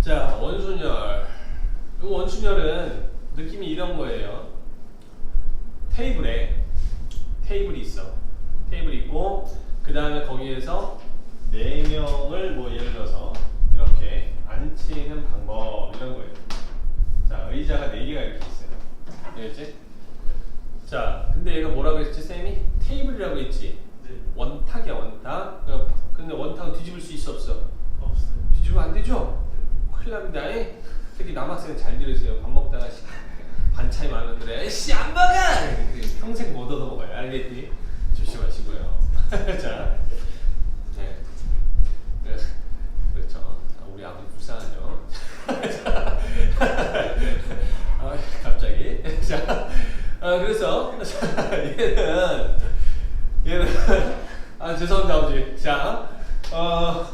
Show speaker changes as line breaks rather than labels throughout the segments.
자, 원순열. 이 원순열은 느낌이 이런 거예요. 테이블에 테이블이 있어. 테이블이 있고 그 다음에 거기에서 네 명을 뭐 예를 들어서 이렇게 앉히는 방법 이런 거예요. 자, 의자가 네 개가 이렇게 있어요. 알겠지? 자, 근데 얘가 뭐라고 했지 쌤이? 테이블이라고 했지.
네.
원탁이야 원탁. 어, 근데 원탁은 뒤집을 수 있어 없어?
없어요.
뒤집으면 안 되죠? 큰일 납니다. 에? 특히 남학생은 잘 들으세요. 밥 먹다가 씨, 반찬이 많으면 그래. 씨, 안 먹어! 평생 못 얻어 먹어요. 알겠니? 조심하시고요. 자, 네. 네. 그렇죠. 아, 우리 아버지 불쌍하죠? 자, 아, 갑자기. 자, 아, 그래서, 자, 얘는, 얘는, 아, 죄송합니다, 아버지. 자, 어,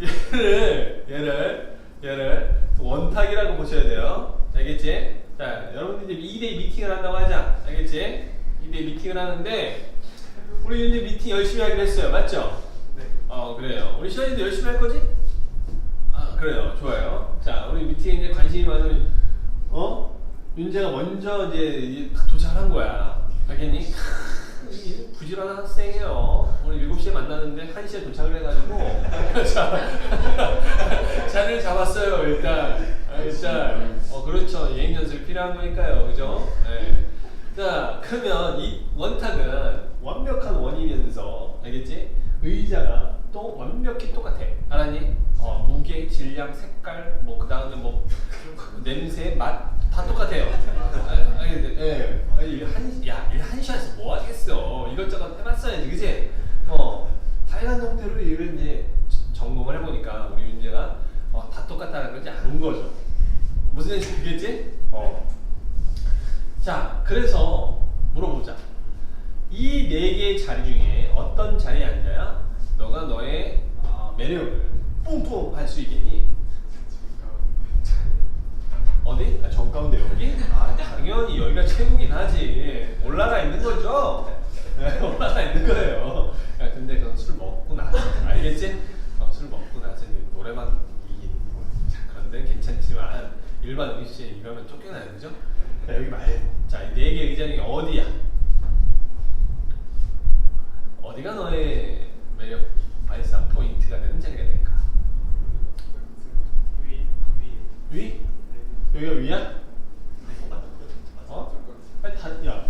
얘를 얘를 얘를 원탁이라 고 보셔야 돼요. 알겠지? 자, 여러분들 이제 2대 미팅을 한다고 하자. 알겠지? 2대 미팅을 하는데 우리 이제 미팅 열심히 하기로 했어요. 맞죠?
네.
어, 그래요. 우리 시원이도 열심히 할 거지? 아, 그래요. 좋아요. 자, 우리 미팅에 이제 관심이 많은 어? 윤재가 먼저 이제 도착한 거야. 알겠니? 이 부지런한 학생이에요. 오늘 7시에 만났는데 1시에 도착을 해가지고 자, 자리를 잡았어요 일단 아, 일단 어 그렇죠 예행 연습이 필요한 거니까요 그죠? 네. 자 그러면 이 원탁은 완벽한 원이면서 알겠지? 의자가 또 완벽히 똑같아 알았니? 어 무게, 질량, 색깔 뭐 그 다음에 뭐 냄새, 맛 다 똑같아요. 아, 아니, 예. 아니, 한, 야, 이한 시간에서 뭐 하겠어. 이것저것 해봤어야지, 그지? 어, 다양한 형태로 이제 점검을 해보니까 우리 윤재가 어, 다 똑같다는 걸 이제 안 거죠. 얘기인지 알겠지? 어. 자, 그래서 물어보자. 이 네 개의 자리 중에 어떤 자리에 앉아야 너가 너의 어, 매력을 뿜뿜 할 수 있겠니? 어디? 아, 정 가운데 여기? 아, 당연히 여기가 최고긴 하지. 올라가 있는 거죠? 네, 올라가 있는 거예요. 야, 근데 그건 술 먹고 나서. 알겠지? 어, 술 먹고 나서 노래방 이기는 거. 자, 그런 데는 괜찮지만 일반 의시에 이러면 쫓겨나요. 그죠? 자, 여기 말고. 자, 이네개 의자 중에 어디야? 어디가 너의 매력 발산 포인트가 되는 자리가 될까?
위, 위.
위?
네.
여기가 위야? 어? 아니 다, 야,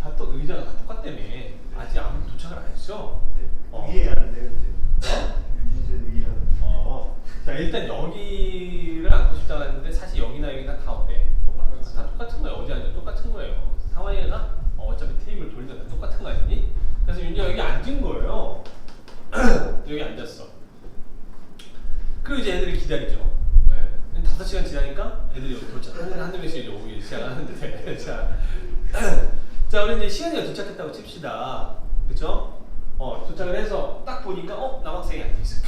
다 또 의자가 다 똑같다며. 아직 아무도 도착을 안 했어.
네.
어.
위에 하는데요, 이제. 이제 위에 하는.
어. 자, 일단 앉고 싶다고 했는데 사실 여기나 여기나 다 어때? 다 똑같은 거야. 어디 앉아 똑같은 거예요. 상황이가 어, 어차피 테이블 돌면 다 똑같은 거 아니니? 그래서 윤지가 여기 앉은 거예요. 여기 앉았어. 그리고 이제 애들이 기다리죠. 네. 다섯 시간 지나니까 애들이 여기 도착, 한, 한두 명씩 이제 오기 시작하는데. 자, 자, 우리 이제 시간이가 도착했다고 칩시다. 그쵸? 어, 도착을 해서 딱 보니까, 어, 남학생이 앉아있어.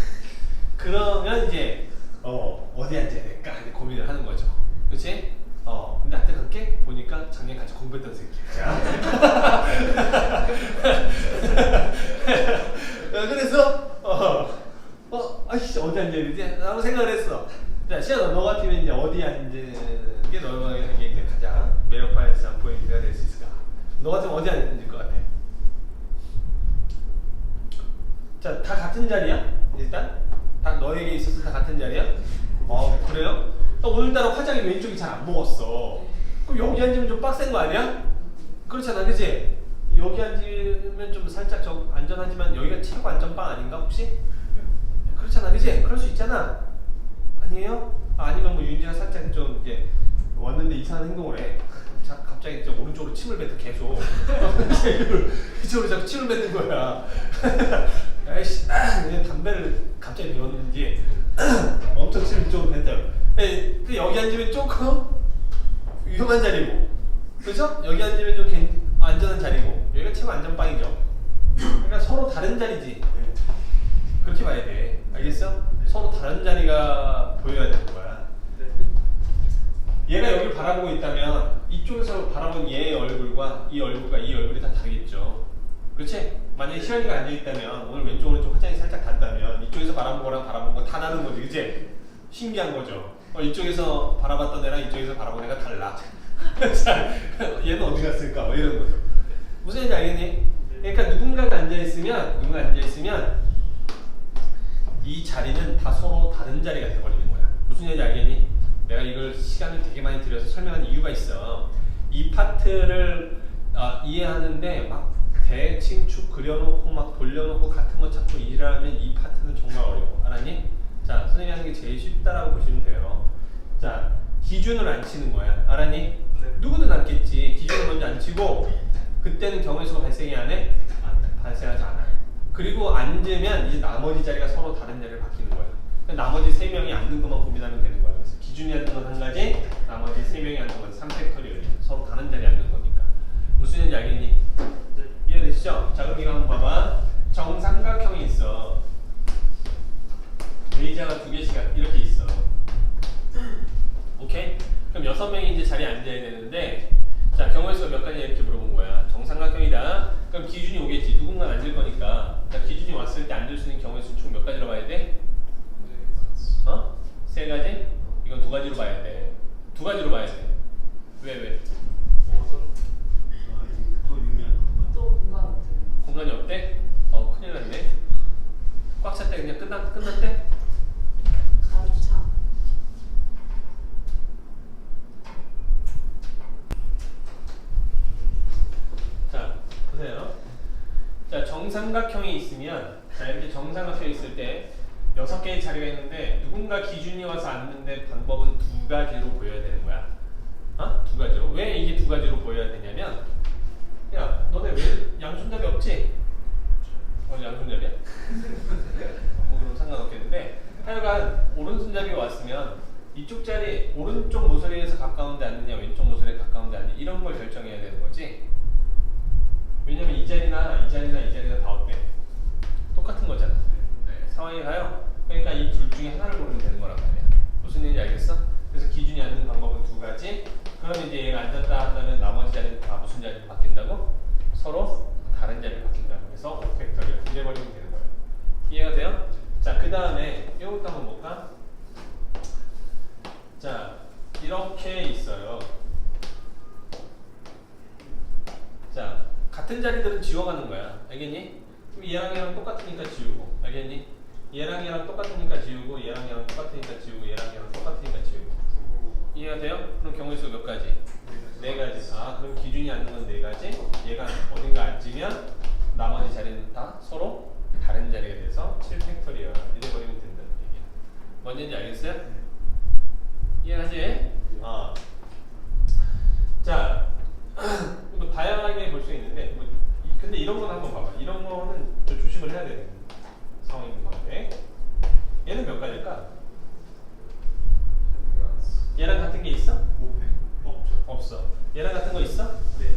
그러면 이제, 어, 어디 앉아야 될까? 이제 고민을 하는 거죠. 그치? 어, 근데 안타깝게 보니까 작년 같이 공부했던 새끼야. 자, 그래서, 어, 어, 아이씨, 어디 앉아야 되지? 라고 생각을 했어. 자, 시연아, 너 같으면 이제 어디 앉는 게 너에게 이제 가장 매력 발산 포인트가 될 수 있을까? 너 같으면 어디 앉을 것 같아? 자, 다 같은 자리야? 일단? 다 너에게 있어서 다 같은 자리야? 어, 그래요? 또 오늘따라 화장이 왼쪽이 잘 안 먹었어. 그럼 여기 앉으면 좀 빡센 거 아니야? 그렇잖아, 그지? 여기 앉으면 좀 살짝 좀 안전하지만 여기가 최고 안전빵 아닌가 혹시? 그렇잖아, 그지? 그럴 수 있잖아. 아니에요? 아, 아니면 뭐 윤지가 살짝 좀 이제 왔는데 이상한 행동을 해. 자, 갑자기 저 오른쪽으로 침을 뱉어 계속. 이쪽으로 자꾸 침을 뱉는 거야. 아이씨, 아, 그냥 담배를 갑자기 피웠는지 엄청 뱉어요. 예, 근데 여기 앉으면 조금 위험한 자리고, 그렇죠? 여기 앉으면 좀 괜- 안전한 자리고, 여기가 최고 안전빵이죠. 그러니까 서로 다른 자리지.
네.
그렇게 봐야 돼. 알겠어? 서로 다른 자리가 보여야 되는 거야.
네.
얘가 여기를 바라보고 있다면 이쪽에서 바라본 얘의 얼굴과 이 얼굴과 이 얼굴이 다 다르겠죠. 그렇지? 만약에 시연이가 앉아있다면 오늘 왼쪽 오른쪽 화장이 살짝 닿다면 이쪽에서 바라본 거랑 바라본 거다 다른 거지, 그치? 신기한 거죠. 어, 이쪽에서 바라봤던 애랑 이쪽에서 바라본 애가 달라. 자, 얘는 어디 갔을까? 뭐 이런 거죠. 무슨 얘기인지 알겠니? 그러니까 누군가가 앉아 있으면 누군가 앉아 있으면 이 자리는 다 서로 다른 자리가 돼버리는 거야. 무슨 얘기인지 알겠니? 내가 이걸 시간을 되게 많이 들여서 설명하는 이유가 있어. 이 파트를 아, 이해하는데 막 대칭축 그려놓고 막 돌려놓고 같은 거 찾고 일하면 이 파트는 정말 어려워. 알았니? 자, 선생님이 하는 게 제일 쉽다라고 보시면 돼요. 자, 기준을 안 치는 거야. 알았니?
네.
누구든 앉겠지. 기준을 먼저 안 치고 그때는 경우의 수가 발생이 안 해? 발생하지 않아요. 그리고 앉으면 이제 나머지 자리가 서로 다른 자리를 바뀌는 거야. 그러니까 나머지 세 명이 앉는 것만 고민하면 되는 거야. 그래서 기준이 앉는 건 한 가지, 나머지 세 명이 앉는 건 3팩토리얼. 서로 다른 자리에 앉는 거니까. 무슨 얘기인지 알겠니?
네.
이해되시죠? 자 그럼 이거 한번 봐봐. 정삼각형이 있어. 의자가 두 개씩 이렇게 있어. 오케이? 그럼 여섯 명이 이제 자리에 앉아야 되는데 자 경우의 수가 몇 가지 이렇게 물어본 거야. 정삼각형이다. 그럼 기준이 오겠지. 누군가 앉을 거니까. 자 기준이 왔을 때 앉을 수 있는 경우의 수는 총몇 가지로 봐야 돼? 어? 세 가지? 이건 두 가지로 봐야 돼. 두 가지로 봐야 돼. 왜 왜?
아, 이게 또 유미한 거.
또 공간 없대.
공간이 없대? 어 큰일 났네. 꽉 찼대 그냥 끝났 끝났대?
가로차.
자 보세요. 자 정삼각형이 있으면 자 이렇게 정삼각형이 있을 때 여섯 개의 자리가 있는데 누군가 기준이 와서 앉는데 방법은 두 가지로 보여야 되는 거야. 어? 두 가지로. 왜 이게 두 가지로 보여야 되냐면 야 너네 왜 양손잡이 없지? 어 양손잡이야? 뭐 그럼 상관없겠는데 하여간 오른손잡이가 왔으면 이쪽 자리 오른쪽 모서리에서 가까운데 앉느냐 왼쪽 모서리에 가까운데 앉느냐 이런 걸 결정해야 되는 거지 왜냐면 이 자리나 이 자리나 이 자리나 다 어때? 똑같은 거잖아 상황이 가요? 그러니까 이 둘 중에 하나를 고르면 되는 거란 말이야 무슨 얘기인지 알겠어? 그래서 기준이 앉는 방법은 두 가지 그럼 이제 얘가 앉았다 한다면 나머지 자리는 다 무슨 자리로 바뀐다고? 서로 다른 자리로 바뀐다고 해서 오펙터를 이래버리면 되는 거예요 이해가 돼요? 자 그 다음에 이것도 한번 볼까? 자 이렇게 있어요 자 같은 자리들은 지워가는 거야 알겠니? 그럼 얘랑 얘랑 똑같으니까 지우고 알겠니? 얘랑 얘랑 똑같으니까 지우고 얘랑 얘랑 똑같으니까 지우고 얘랑 얘랑 똑같으니까 지우고 이해가 돼요? 그럼 경우의 수가 몇 가지? 네 가지 아 그럼 기준이 앉는 건 네 가지 얘가 어딘가 앉으면 나머지 자리는 다 서로 다른 자리가 돼서 7 팩토리얼 이래 버리면 된다는 얘기야 뭔지 알겠어요? 이해하지? 어. 자, 뭐 다양하게 볼 수 있는데, 뭐, 이- 근데 이런 건 한번 봐봐. 이런 거는 좀 조심을 해야 되는 상황인 건데, 얘는 몇 가지일까? 얘랑 같은 게 있어? 없어. 얘랑 같은 거 있어?
네.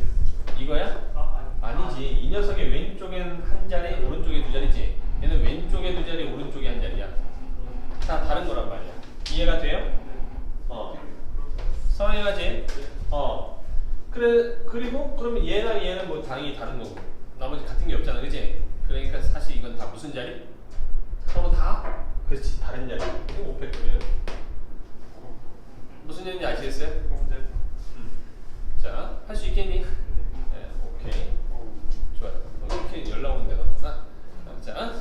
이거야?
아, 아니.
아니지. 이 녀석의 왼쪽엔 한 자리, 오른쪽에 두 자리지. 얘는 왼쪽에 두 자리, 오른쪽에 한 자리야. 다 다른 거란 말이야. 이해가 돼요? 어. 성행하지? 어. 그래 그리고 그러면 얘랑 얘는 뭐 당연히 다른 거고 나머지 같은 게 없잖아, 그지? 그러니까 사실 이건 다 무슨 자리? 서로 다 그렇지 다른 자리. 이거 오펙트예요. 무슨 얘기인지 아시겠어요?
네.
자, 할 수 있겠니? 네, 오케이. 좋아요. 어, 이렇게 연락 오는 데가 없구나. 자,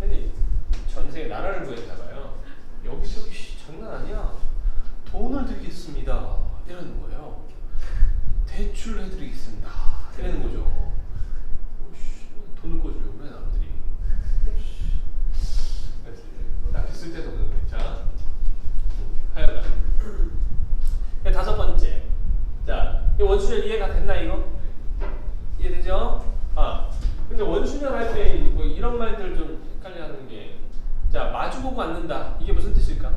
근데 전 세계 나라를 구했나 봐요. 여기저기 씨, 장난 아니야. 돈을 드리겠습니다. 이러는 거예요. 대출 해드리겠습니다. 이러는 거죠. 돈을 꿔주려고 그래 남들이. 나 됐을 때도 그런데. 자, 하여간. 네, 다섯 번째. 자, 이 원수절 이해가 됐나 이거? 이해되죠? 아, 근데 원수절 할 때 뭐 이런 말들 좀 헷갈려하는 게, 자 마주보고 앉는다. 이게 무슨 뜻일까?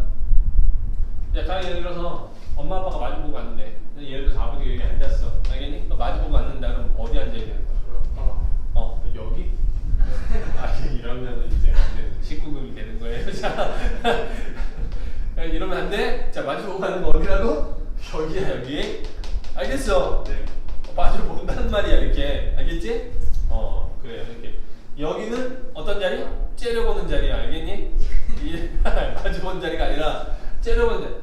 자, 예를 들어서 엄마 아빠가 마주보고 앉는데, 예를 들어서 아버지가 여기 앉았어. 알겠니? 너 마주보고 앉는다. 그럼 어디 앉아야 되는 거야? 어, 여기? 아, 이러면 이제 안 되는 19금이 되는 거예요. 자, 이러면 안 돼. 자, 마주보고 가는 거 어디라고? 여기야, 여기. 알겠어?
네.
마주 본다는 말이야, 이렇게. 알겠지? 어, 그래요, 이렇게. 여기는 어떤 자리? 째려보는 자리야, 알겠니? 이 마주보는 자리가 아니라 째려보는 자리.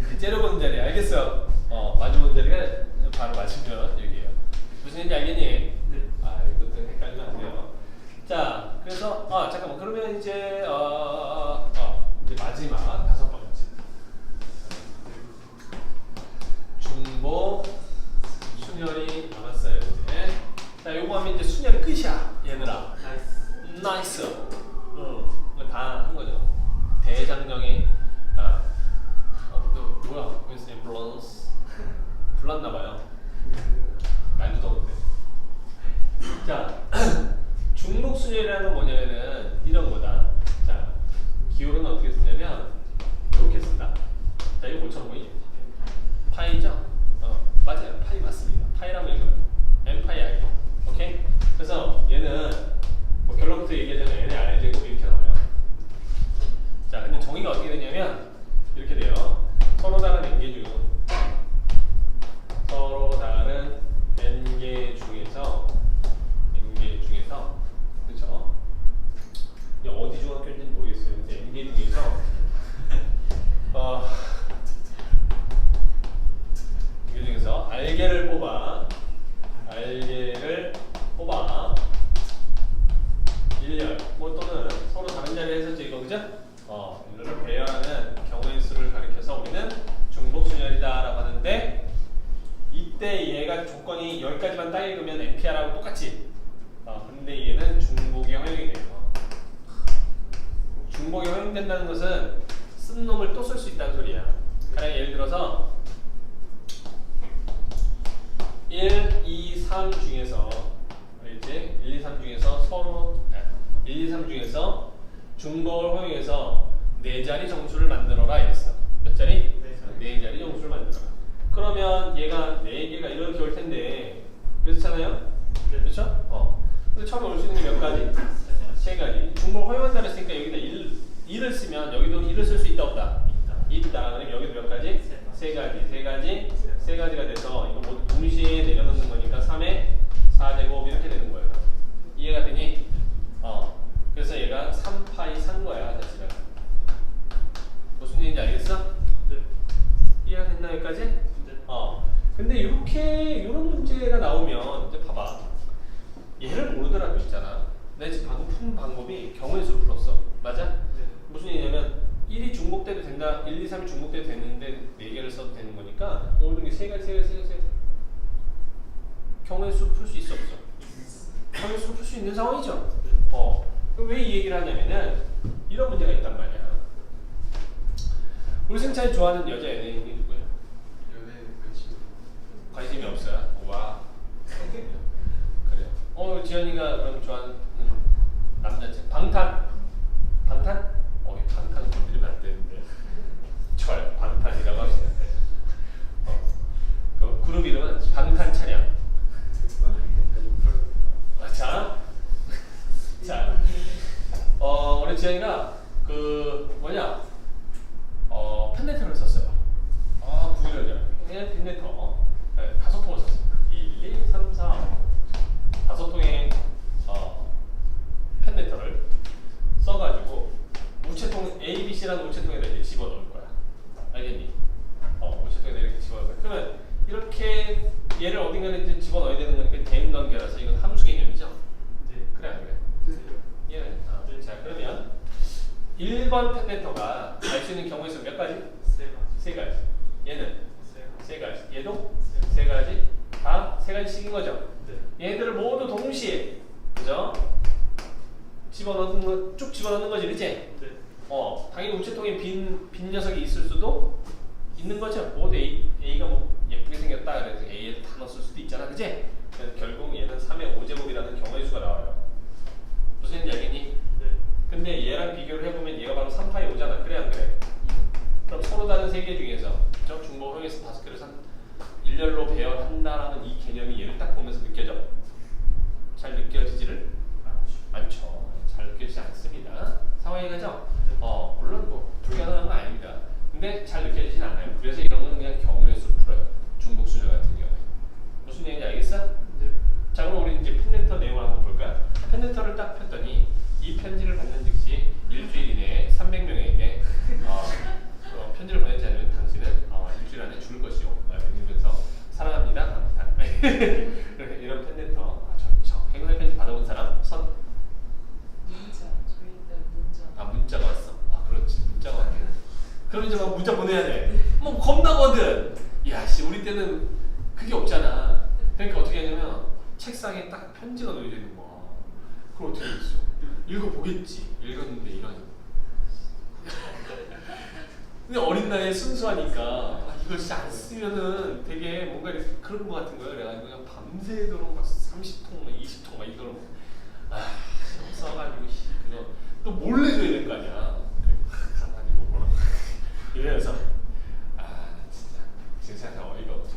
이렇게 째려보는 자리 알겠어? 어 마주보는 자리가 바로 맞으면 여기에요. 무슨 얘기인지 알겠니?
네.
아 이것도 헷갈리면 안 돼요. 자 그래서 아 잠깐만 그러면 이제 어, 어, 어 이제 마지막 다섯 번째 중복 순열이 남았어요 이제. 자 요거 하면 이제 순열이 끝이야 얘들아.
나이스.
나이스. 응. 다한 거죠. 대장정이 아, 어, 너 뭐야? 웬스 블런스 불났나 봐요. 날도 더운데. 자, 중복 순열이라는 건 뭐냐면은 이런 거다. 자, 기호는 어떻게 쓰냐면 이렇게 쓴다. 자, 이거 뭐처럼 보이지? 파이죠? 어, 맞아요. 파이 맞습니다. 파이라고 읽어요. M 파이 I. 오케이? 그래서 얘는 뭐 결론부터 얘기하자면 n의 r 제곱 이렇게 나와요. 자, 근데 정의가 어떻게 되냐면 이렇게 돼요. 서로 다른 n개 중 서로 다른 n개 중에서 n개 중에서 그렇죠? 어디 중학교인지 는 모르겠어요. 근데 n개 중에서 어 이 중에서 알개를 뽑아 알개를 뽑아 일렬 뭐 또는 서로 다른 자리에서 이거 그죠? 어 이거를 배열하는 경우의 수를 가리켜서 우리는 중복순열이다라고 하는데 이때 얘가 조건이 여기까지만 딱 읽으면 NPR하고 똑같이 어 근데 얘는 중복이 허용이 돼요 중복이 허용된다는 것은 쓴 놈을 또 쓸 수 있다는 소리야 가령 예를 들어서 1, 2, 3 중에서 알겠지? 1, 2, 3 중에서 서로 1, 2, 3 중에서 중복을 허용해서 네 자리 정수를 만들어라 이랬어. 몇 자리?
네 자리.
네 자리 정수를 만들어라. 그러면 얘가 네 개가 이렇게 올 텐데 그렇잖아요? 그렇죠? 어. 근데 처음에 올 수 있는 게 몇 가지? 세 가지. 중복 허용한다 그랬으니까 여기다 1, 1을 쓰면 여기도 1을 쓸수 있다 없다?
있다.
있다. 그럼 여기도 몇 가지?
세 가지.
세 가지. 세 가지. 세 가지가 돼서 이거 모두 동시에 내려놓는 거니까 3의 4제곱 이렇게 되는 거예요. 이해가 되니? 어. 그래서 얘가 3파이 산 거야, 사실은. 무슨 얘기인지 알겠어?
네.
이해가 됐나 여기까지?
네.
어. 근데 이렇게 이런 문제가 나오면 이제 봐봐. 얘를 모르더라도 있잖아. 내가 지금 방금 푼 방법이 경우의 수로 풀었어. 맞아?
네.
무슨 얘기냐면 1이 된다. 1, 2, 3이 중복돼도 되는데 4개를 써도 되는 거니까 오늘 세 가지 세 가지 세 가지 세 가지. 경우의 수 풀 수 있어 없어? 경우의 수 풀 수 있는 상황이죠. 어. 왜이 얘기를 하냐면은 이런 문제가 있단 말이야. 우리 승찬이 좋아하는 여자 연예인이 누구야?
연애 관심.
관심이 없어요. 와. 그래요. 어 지현이가 그럼 좋아하는 남자친구. 방탄? 어, 이 방탄 건드리면 안 되는데. 철 방탄이라고 하면 돼. 어. 그 그룹 이름은 방탄 차량. 아, 자, 자, 어 우리 지현이가 그 뭐냐, 어 팬레터를 썼어요. 아 구일을 그냥 팬레터 네, 다섯 통을 썼어요. 1, 2, 3, 4 다섯 통의 어 팬레터를 써가지고 우체통 A, B, C라는 우체통에다 이제 집어넣을 거야. 알겠니? 어 우체통에다 이렇게 집어넣을 거야. 그러면 이렇게 얘를 어딘가에 이제 집어넣어야 되는 거니까 대응 관계라서 이건 함수 개념이죠.
네.
그래 안 그래?
네.
예. 어, 자 그러면 1번 팬레터가 알 수 있는 경우의 수몇 가지?
세 가지.
세 가지. 얘는
세 가지.
세 가지. 얘도 세 가지. 다 세 가지씩인 거죠.
네.
얘들을 모두 동시에 그죠? 집어넣는 거 쭉 집어넣는 거지, 그렇지?
네.
어, 당연히 우체통에 빈, 빈 녀석이 있을 수도 있는 거죠. 모두 A, A가 뭐 예쁘게 생겼다 그래서 A에 다 넣었을 수도 있잖아, 그치? 그래서 결국 얘는 3의 5제곱이라는 경우의 수가 나와요. 무슨 얘기인지 알겠니?
네.
근데 얘랑 비교를 해보면 얘가 바로 3파이 5잖아, 그래 안 그래? 다른 세개 중에서 저 중복 허용해서 다섯 개를 산 일렬로 배열한다라는 이 개념이 얘를 딱 보면서 느껴져? 잘 느껴지지를 않죠. 잘 느껴지지 않습니다. 상황이 가죠? 어, 물론 뭐 불가능한 건 아닙니다. 근데 잘 느껴지진 않아요. 그래서 이런 건 그냥 경우의 수로 풀어요. 중복 수열 같은 경우에. 무슨 얘기인지 알겠어? 이렇게 이런 팬레터 아 좋죠. 행운의 편지 받아본 사람 손.
문자. 저희 때 문자.
아 문자가 왔어. 아 그렇지 문자가 왔네. 그럼 이제 막 문자 보내야 돼. 뭐 겁나거든. 야씨 우리 때는 그게 없잖아. 그러니까 어떻게 하냐면 책상에 딱 편지가 놓여져 있는 거야. 그럼 어떻게 했어? 읽어보겠지. 읽었는데 이런. 근데 어린 나이에 순수하니까 아, 이걸 진짜 안 쓰면은 되게 뭔가 이렇게 그런 거 같은 거예요. 그래가지고 그냥 밤새도록 막 30통, 막 20통 막 이걸 막 아, 써가지고 씨, 그거 또 몰래 줘야 될거 아니야. 가만히 뭐 뭐라고 이러면서 아 나 진짜 지금 생각 어이가 없죠.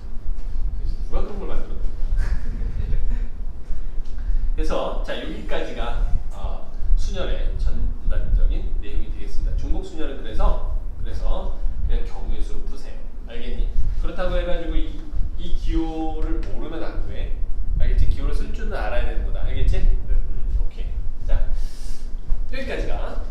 걸 만들었나? 그래서 자 여기까지가 어, 수녀의 전반적인 내용이 되겠습니다. 중복 수녀는 그래서 그래서 그냥 경우의 수로 푸세요. 알겠니? 그렇다고 해가지고 이, 이 기호를 모르면 안 돼. 알겠지? 기호를 쓸 줄은 알아야 되는 거다. 알겠지? 음, 오케이. 자 여기까지가